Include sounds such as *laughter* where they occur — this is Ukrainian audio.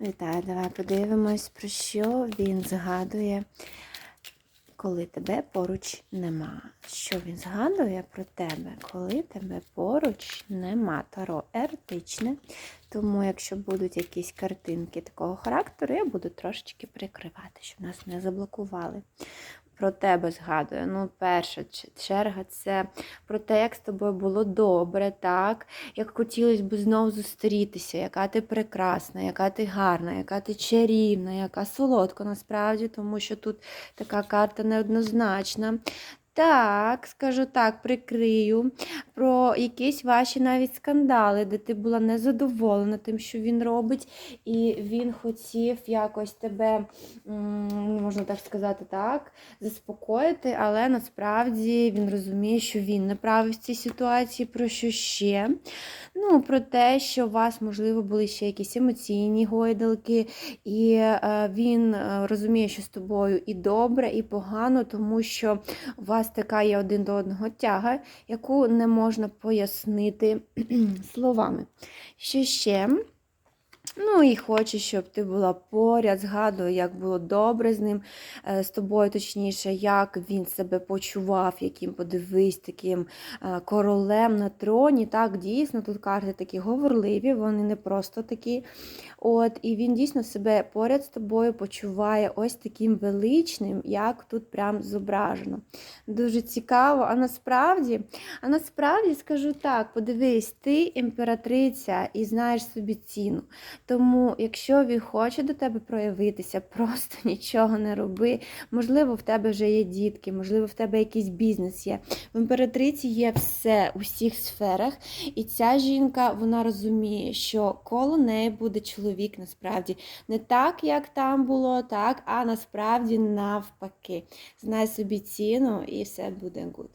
Вітаю, давай подивимось, про що він згадує, коли тебе поруч нема. Що він згадує про тебе, коли тебе поруч нема. Таро еротичне. Тому, якщо будуть якісь картинки такого характеру, я буду трошечки прикривати, щоб нас не заблокували. Про тебе згадує. Ну, перша черга це про те, як з тобою було добре, так? Як хотілося б знову зустрітися, яка ти прекрасна, яка ти гарна, яка ти чарівна, яка солодка насправді, тому що тут така карта неоднозначна. Так, скажу так, прикрию про якісь ваші навіть скандали, де ти була незадоволена тим, що він робить, і він хотів якось тебе, можна так сказати, так, заспокоїти, але насправді він розуміє, що він не правий в цій ситуації, про що ще. Ну, про те, що у вас, можливо, були ще якісь емоційні гойдалки, і е, він е, розуміє, що з тобою і добре, і погано, тому що у вас така є один до одного тяга, яку не можна пояснити *clears throat* словами. Що ще? Ну і хочу, щоб ти була поряд, згадую, як було добре з ним, е, з тобою, точніше, як він себе почував, яким подивись, таким е, королем на троні. Так, дійсно, тут карти такі говорливі, вони не просто такі. От, І він дійсно себе поряд з тобою почуває ось таким величним, як тут прям зображено. Дуже цікаво. А насправді, а насправді скажу так: подивись, ти імператриця і знаєш собі ціну. Тому, якщо він хоче до тебе проявитися, *laughs* просто нічого не роби. Можливо, в тебе вже є дітки, можливо, в тебе якийсь бізнес є. В імператриці є все у всіх сферах, і ця жінка вона розуміє, що коло неї буде чоловік насправді не так, як там було, так, а насправді навпаки. Знай собі ціну і все буде гуд.